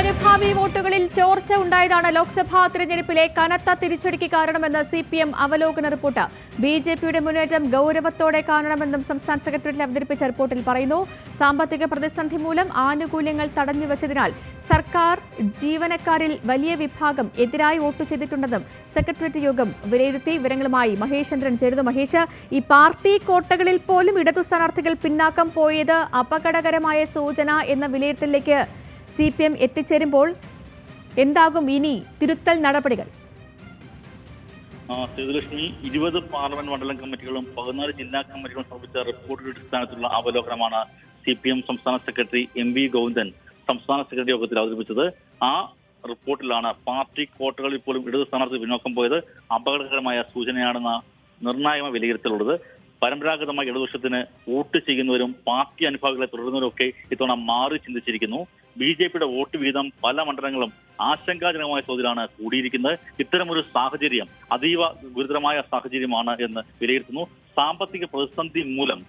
അനുഭാവി വോട്ടുകളിൽ ചോർച്ച ഉണ്ടായതാണ് ലോക്സഭാ തിരഞ്ഞെടുപ്പിലെ കനത്ത തിരിച്ചടിക്ക് കാരണമെന്ന് സി പി എം അവലോകന റിപ്പോർട്ട്. ബി ജെ പിയുടെ മുന്നേറ്റം ഗൗരവത്തോടെ കാണണമെന്നും സംസ്ഥാന സെക്രട്ടേറിയറ്റിൽ അവതരിപ്പിച്ച റിപ്പോർട്ടിൽ പറയുന്നു. സാമ്പത്തിക പ്രതിസന്ധി മൂലം ആനുകൂല്യങ്ങൾ തടഞ്ഞുവച്ചതിനാൽ സർക്കാർ ജീവനക്കാരിൽ വലിയ വിഭാഗം എതിരായി വോട്ട് ചെയ്തിട്ടുണ്ടെന്നും സെക്രട്ടേറിയറ്റ് യോഗം വിലയിരുത്തി വിവരങ്ങളുമായി മഹേശ്ചന്ദ്രൻ ചേരുന്നു. മഹേഷ് ഈ പാർട്ടി കോട്ടകളിൽ പോലും ഇടതു സ്ഥാനാർത്ഥികൾ പിന്നാക്കം പോയത് അപകടകരമായ സൂചന എന്ന വിലയിരുത്തലിലേക്ക് സി പി എം എത്തിച്ചേരുമ്പോൾ എന്താകും ഇനി തിരുത്തൽ നടപടികൾ? സേതുലക്ഷ്മി ഇരുപത് പാർലമെന്റ് മണ്ഡലം കമ്മിറ്റികളും പതിനാല് ജില്ലാ കമ്മിറ്റികളും സമർപ്പിച്ച റിപ്പോർട്ടിന്റെ അടിസ്ഥാനത്തിലുള്ള അവലോകനമാണ് സി പി എം സംസ്ഥാന സെക്രട്ടറി എം വി ഗോവിന്ദൻ സംസ്ഥാന സെക്രട്ടറി യോഗത്തിൽ അവതരിപ്പിച്ചത്. ആ റിപ്പോർട്ടിലാണ് പാർട്ടി കോട്ടകളിൽ പോലും ഇടത് സ്ഥാനാർത്ഥി പിന്നോക്കം പോയത്. അപകടകരമായ സൂചനയാണെന്ന നിർണായക വിലയിരുത്തലുള്ളത്. പരമ്പരാഗതമായി ഇടതുപക്ഷത്തിന് വോട്ട് ചെയ്യുന്നവരും പാർട്ടി അനുഭാവികളെ തുടരുന്നവരും ഒക്കെ ഇത്തവണ മാറി ചിന്തിച്ചിരിക്കുന്നു. ബി ജെ പിയുടെ വോട്ട് വീതം പല മണ്ഡലങ്ങളും ആശങ്കാജനകമായ തോതിലാണ് കൂടിയിരിക്കുന്നത്. ഇത്തരമൊരു സാഹചര്യം അതീവ ഗുരുതരമായ സാഹചര്യമാണ് എന്ന് വിലയിരുത്തുന്നു. സാമ്പത്തിക പ്രതിസന്ധി മൂലം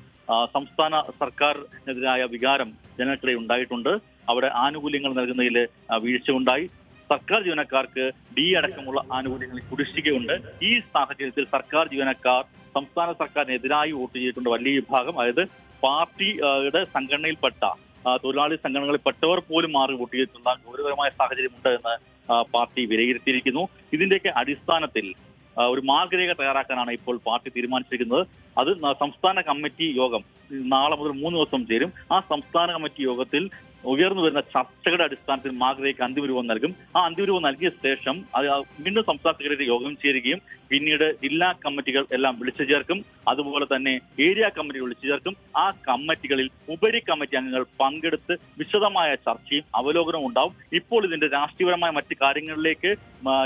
സംസ്ഥാന സർക്കാരിനെതിരായ വികാരം ജനങ്ങൾക്കിടെ ഉണ്ടായിട്ടുണ്ട്. അവിടെ ആനുകൂല്യങ്ങൾ നൽകുന്നതിൽ ആ, വീഴ്ച ഉണ്ടായി സർക്കാർ ജീവനക്കാർക്ക് ഡി അടക്കമുള്ള ആനുകൂല്യങ്ങൾ കുടിശ്ശികയുണ്ട്. ഈ സാഹചര്യത്തിൽ സർക്കാർ ജീവനക്കാർ സംസ്ഥാന സർക്കാരിനെതിരായി വോട്ട് ചെയ്തിട്ടുണ്ട്. വലിയ വിഭാഗം. അതായത് പാർട്ടിയുടെ സംഘടനയിൽപ്പെട്ട തൊഴിലാളി സംഘടനകളിൽപ്പെട്ടവർ പോലും മാറി വോട്ട് ഗൗരവമായ സാഹചര്യമുണ്ട് എന്ന് പാർട്ടി വിലയിരുത്തിയിരിക്കുന്നു. ഇതിന്റെയൊക്കെ അടിസ്ഥാനത്തിൽ ഒരു മാർഗരേഖ തയ്യാറാക്കാനാണ് ഇപ്പോൾ പാർട്ടി തീരുമാനിച്ചിരിക്കുന്നത്. അത് സംസ്ഥാന കമ്മിറ്റി യോഗം നാളെ മുതൽ മൂന്ന് ദിവസം ചേരും. ആ സംസ്ഥാന കമ്മിറ്റി യോഗത്തിൽ ഉയർന്നു വരുന്ന ചർച്ചകളുടെ അടിസ്ഥാനത്തിൽ മാർഗരേഖ അന്തിമരൂപം നൽകും. ആ അന്തിമരൂപം നൽകിയ ശേഷം അത് വീണ്ടും സംസ്ഥാന സെക്രട്ടറി യോഗം ചേരുകയും പിന്നീട് ജില്ലാ കമ്മിറ്റികൾ എല്ലാം വിളിച്ചു ചേർക്കും. അതുപോലെ തന്നെ ഏരിയ കമ്മിറ്റികൾ വിളിച്ചു ചേർക്കും. ആ കമ്മിറ്റികളിൽ ഉപരി കമ്മിറ്റി അംഗങ്ങൾ പങ്കെടുത്ത് വിശദമായ ചർച്ചയും അവലോകനവും ഉണ്ടാവും. ഇപ്പോൾ ഇതിന്റെ രാഷ്ട്രീയപരമായ മറ്റ് കാര്യങ്ങളിലേക്ക്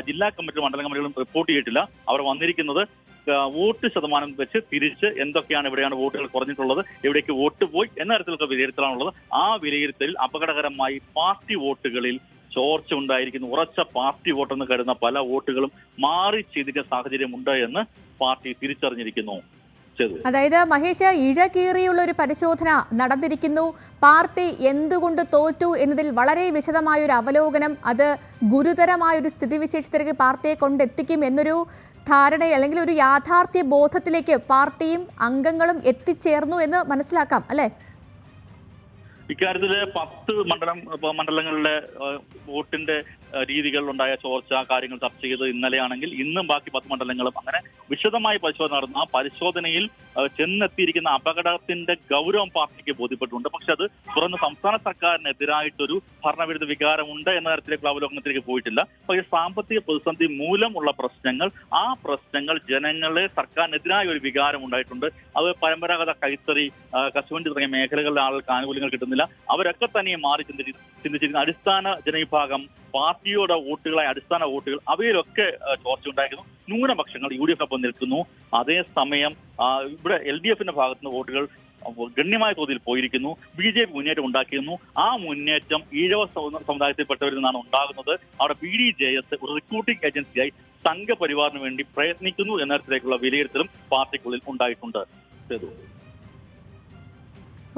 ജില്ലാ കമ്മിറ്റി മണ്ഡല കമ്മിറ്റികളും റിപ്പോർട്ട് ചെയ്തിട്ടില്ല. അവർ വന്നിരിക്കുന്നത് വോട്ട് ശതമാനം വെച്ച് തിരിച്ച് എന്തൊക്കെയാണ് ഇവിടെയാണ് വോട്ടുകൾ കുറഞ്ഞിട്ടുള്ളത് എവിടേക്ക് വോട്ട് പോയി എന്ന തരത്തിലൊക്കെ വിലയിരുത്തലാണുള്ളത്. ആ വിലയിരുത്തലിൽ അപകടകരമായി പാർട്ടി വോട്ടുകളിൽ ചോർച്ച ഉണ്ടായിരിക്കുന്നു. ഉറച്ച പാർട്ടി വോട്ടെന്ന് കരുതുന്ന പല വോട്ടുകളും മാറി ചെയ്തിരിക്കുന്ന സാഹചര്യമുണ്ട് എന്ന് പാർട്ടി തിരിച്ചറിഞ്ഞിരിക്കുന്നു. അതായത് മഹേഷ് ഇഴകീറിയുള്ള ഒരു പരിശോധന നടന്നിരിക്കുന്നു. പാർട്ടി എന്തുകൊണ്ട് തോറ്റു എന്നതിൽ വളരെ വിശദമായ ഒരു അവലോകനം അത് ഗുരുതരമായ ഒരു സ്ഥിതിവിശേഷത്തിലേക്ക് പാർട്ടിയെ കൊണ്ടെത്തിക്കും എന്നൊരു ധാരണ അല്ലെങ്കിൽ ഒരു യാഥാർത്ഥ്യ ബോധത്തിലേക്ക് പാർട്ടിയും അംഗങ്ങളും എത്തിച്ചേർന്നു എന്ന് മനസ്സിലാക്കാം അല്ലേ? ഇക്കാര്യത്തിൽ പത്ത് മണ്ഡലം മണ്ഡലങ്ങളിലെ വോട്ടിന്റെ രീതികളിലുണ്ടായ ചോർച്ച കാര്യങ്ങൾ ചർച്ച ചെയ്ത് ഇന്നലെയാണെങ്കിൽ ഇന്നും ബാക്കി പത്ത് മണ്ഡലങ്ങളും അങ്ങനെ വിശദമായി പരിശോധന നടന്നു ആ പരിശോധനയിൽ ചെന്നെത്തിയിരിക്കുന്ന അപകടത്തിന്റെ ഗൗരവം പാർട്ടിക്ക് ബോധ്യപ്പെട്ടിട്ടുണ്ട്. പക്ഷെ അത് തുറന്ന് സംസ്ഥാന സർക്കാരിനെതിരായിട്ടൊരു ഭരണവിരുദ്ധ വികാരമുണ്ട് എന്ന തരത്തിലേക്കുള്ള അവലോകനത്തിലേക്ക് പോയിട്ടില്ല. പക്ഷേ സാമ്പത്തിക പ്രതിസന്ധി മൂലമുള്ള പ്രശ്നങ്ങൾ ആ പ്രശ്നങ്ങൾ ജനങ്ങളെ സർക്കാരിനെതിരായ ഒരു വികാരം ഉണ്ടായിട്ടുണ്ട്. അത് പരമ്പരാഗത കൈത്തറി കശുവണ്ടി തുടങ്ങിയ മേഖലകളിലെ ആളുകൾക്ക് ആനുകൂല്യങ്ങൾ കിട്ടുന്നില്ല. അവരൊക്കെ തന്നെ മാറി ചിന്തിച്ച് ചിന്തിച്ചിരുന്ന അടിസ്ഥാന ജനവിഭാഗം പാർട്ടിയുടെ വോട്ടുകളായ അടിസ്ഥാന വോട്ടുകൾ അവയിലൊക്കെ ചോർച്ചയുണ്ടായിരുന്നു ന്യൂനപക്ഷങ്ങൾ യു ഡി എഫ് ഒപ്പം നിൽക്കുന്നു. അതേസമയം ഇവിടെ എൽ ഡി എഫിന്റെ ഭാഗത്തുനിന്ന് വോട്ടുകൾ ഗണ്യമായ തോതിൽ പോയിരിക്കുന്നു. ബി ജെ പി മുന്നേറ്റം ഉണ്ടാക്കിയിരുന്നു. ആ മുന്നേറ്റം ഈഴവ സമുദ- സമുദായത്തിൽപ്പെട്ടവരിൽ നിന്നാണ് ഉണ്ടാകുന്നത്. അവിടെ ബി ഡി ജെ എസ് ഒരു റിക്രൂട്ടിംഗ് ഏജൻസിയായി സംഘപരിവാറിന് വേണ്ടി പ്രയത്നിക്കുന്നു എന്ന തരത്തിലേക്കുള്ള വിലയിരുത്തലും പാർട്ടിക്കുള്ളിൽ ഉണ്ടായിട്ടുണ്ട്. സേതു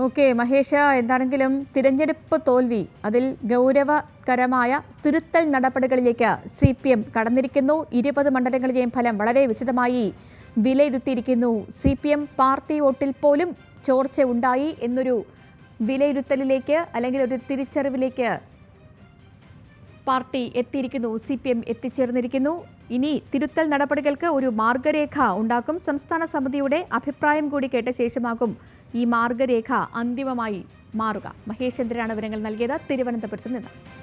ഓക്കെ മഹേഷ എന്താണെങ്കിലും തിരഞ്ഞെടുപ്പ് തോൽവി അതിൽ ഗൗരവകരമായ തിരുത്തൽ നടപടികളിലേക്ക് സി പി എം കടന്നിരിക്കുന്നു. ഇരുപത് മണ്ഡലങ്ങളിലെയും ഫലം വളരെ വിശദമായി വിലയിരുത്തിയിരിക്കുന്നു. സി പി എം പാർട്ടി വോട്ടിൽ പോലും ചോർച്ച ഉണ്ടായി എന്നൊരു വിലയിരുത്തലിലേക്ക് അല്ലെങ്കിൽ ഒരു തിരിച്ചറിവിലേക്ക് പാർട്ടി എത്തിയിരിക്കുന്നു. സി പി എം എത്തിച്ചേർന്നിരിക്കുന്നു. ഇനി തിരുത്തൽ നടപടികൾക്ക് ഒരു മാർഗരേഖ ഉണ്ടാക്കും. സംസ്ഥാന സമിതിയുടെ അഭിപ്രായം കൂടി കേട്ട ശേഷമാകും ഈ മാർഗരേഖ അന്തിമമായി മാറുക. മഹേഷ് ചന്ദ്രനാണ് വിവരങ്ങൾ നൽകിയത്. തിരുവനന്തപുരത്ത് നിന്ന്.